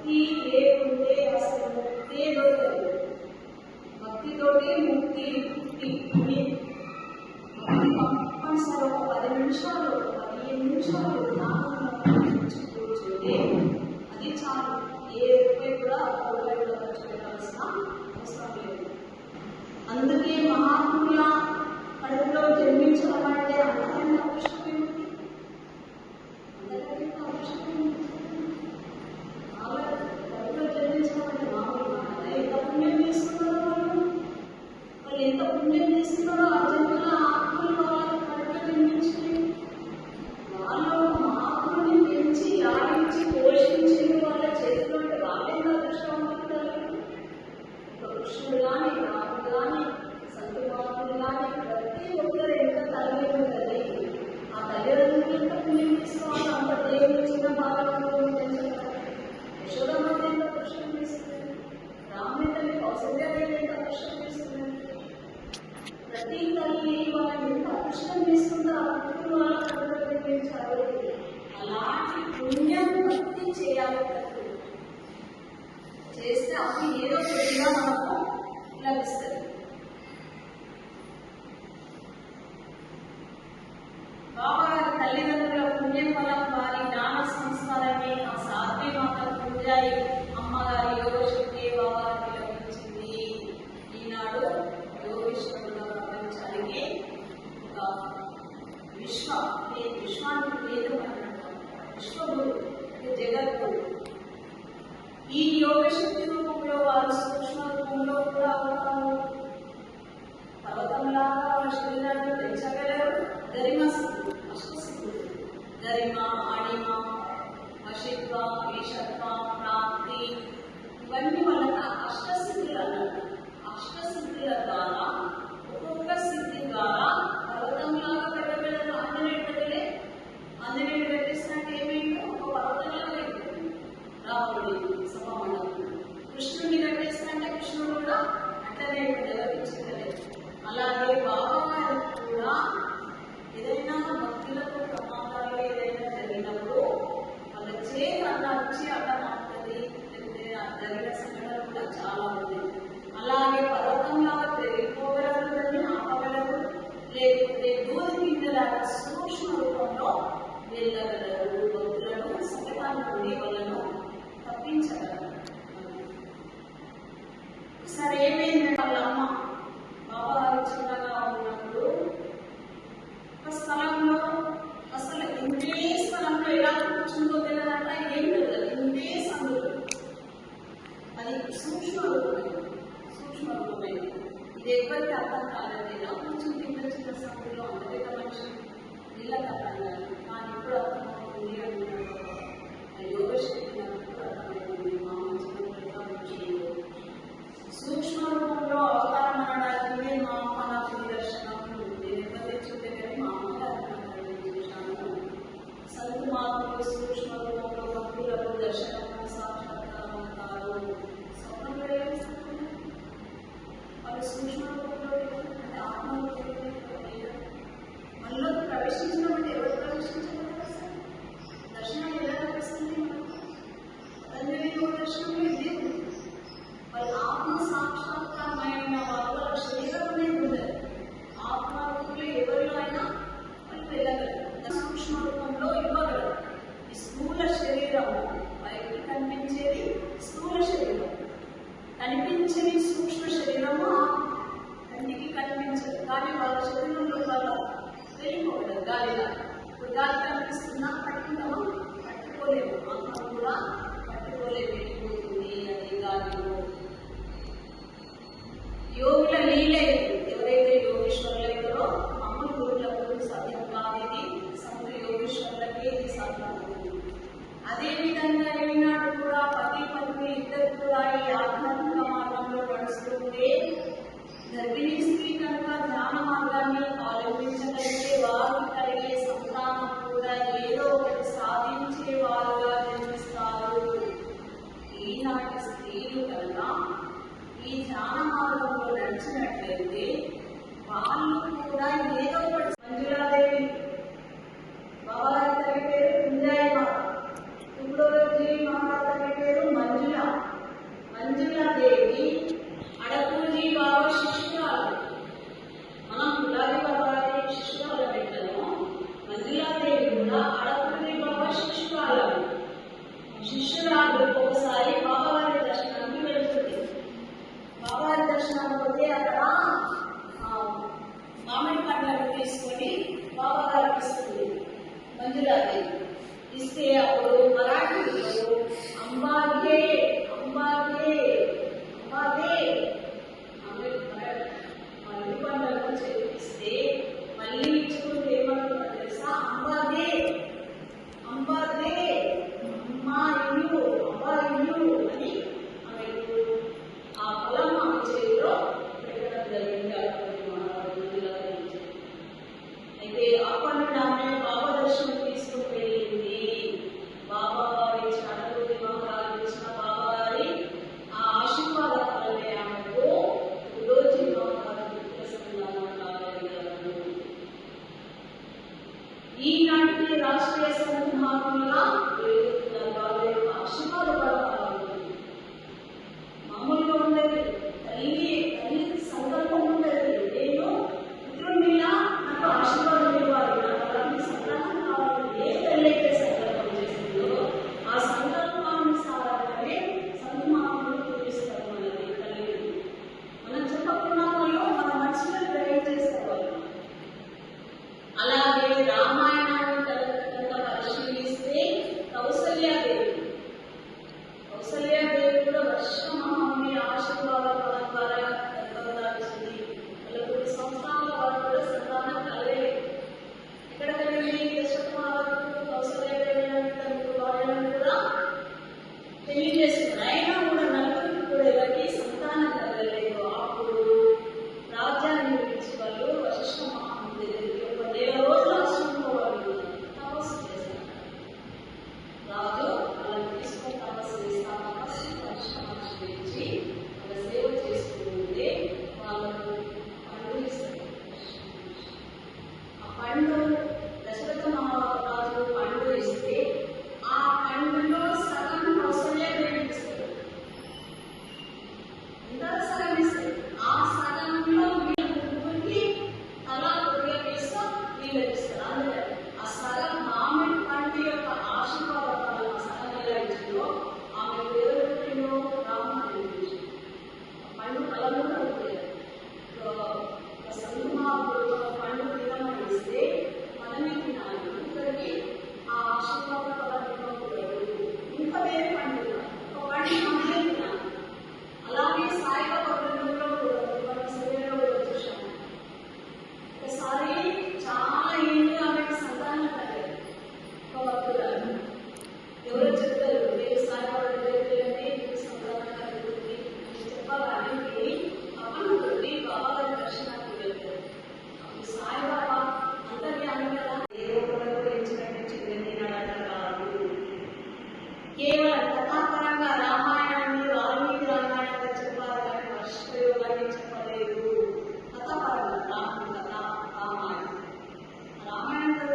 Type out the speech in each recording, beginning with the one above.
భక్తి ఏ భక్తితోటి ముక్తి ముక్తి అని పది నిమిషాలు పదిహేను నిమిషాలు కూర్చుంటే అది చాలు. ఏ రూపాయి కూడా ఒక రూపాయి అందుకే మహాత్ముల కడుపులో జన్మించడం అంటే అంత అది ఏదో ఒకటిగా మనకు లభిస్తుంది. బాబా తల్లిదండ్రుల పుణ్యం వల్ల వారి జ్ఞాన సంస్కారమే ఆ సాధి మాత పూజాయి అమ్మగారి యోగశక్తి బాబా లభించింది? ఈనాడు యోగేశ్వరుడుగా ప్రపంచానికి ఒక విశ్వ విశ్వానికి లేదు విశ్వగురు అంటే జగద్గురు. ఈ యోగశక్తి వారు సూక్ష్మ రూపంలో కూడా అవుతాము పర్వతంలాగా వారి శరీరాన్ని పెంచగలరు గరిమ అష్టసిద్ధుడు ఇవన్నీ మన ಸೂಕ್ಷ್ಮ ಸೂಕ್ಷ್ಮ దేవతకు కారణమేనా కొంచెం కింద చిన్న సమయంలో అందరి మనిషి నీళ్ళ కట్టన్నారు కానీ ఇప్పుడు అర్థమవుతుంది అంటున్నారు యోగశక్తి నాకు అర్థమైంది మా మంచి సూక్ష్మ గర్భిణీ స్త్రీ కనుక ధ్యాన మార్గాన్ని అవలంబించగలిగితే వారికి కలిగే సంతానం కూడా ఏదో ఒకటి సాధించే వారుగా జన్మిస్తారు ఈనాటి స్త్రీలు కనుక ఈ ధ్యాన మార్గంలో నడిచినట్లయితే వాళ్ళు కూడా ఏదో ఒకటి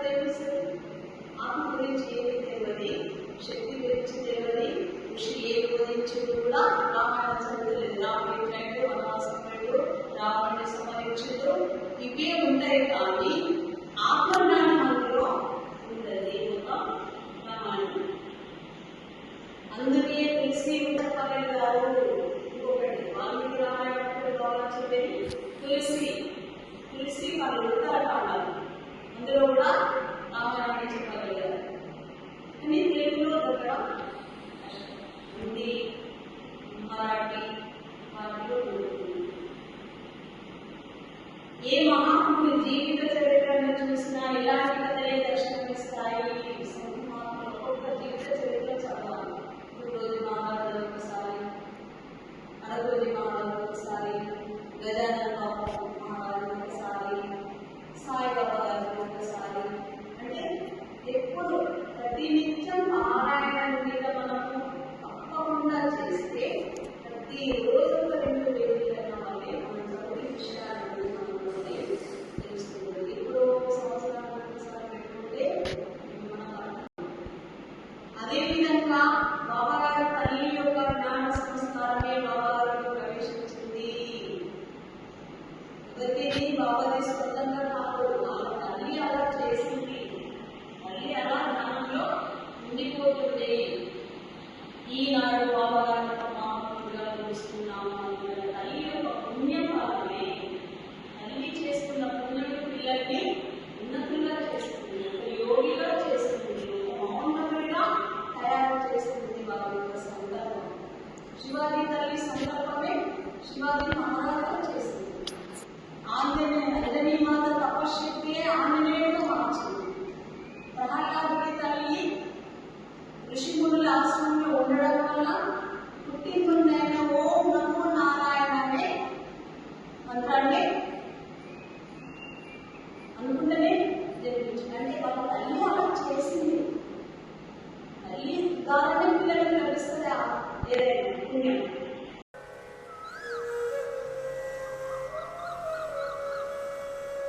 దేవస్థానం ఆమె గురించి ఏమి తెలియదు శక్తి గురించి తెలియదు ఋషి ఏ గురించి కూడా రామాయణం చదవలేదు రాముడి ఫ్రెండ్ వనవాసం ఫ్రెండ్ రాముడిని సంహరించారు ఇవే ఉంటాయి కానీ తెలిసి వాళ్ళు మహాత్ముడు జీవిత చరిత్రను చూసిన ఇలాంటి కథలే దర్శనమిస్తాయి ఒక్కొక్క జీవిత చరిత్ర చదవాలి రోజు మహారాజు ఒకసారి అరగోజు మహారాజు ఒకసారి గజాన power is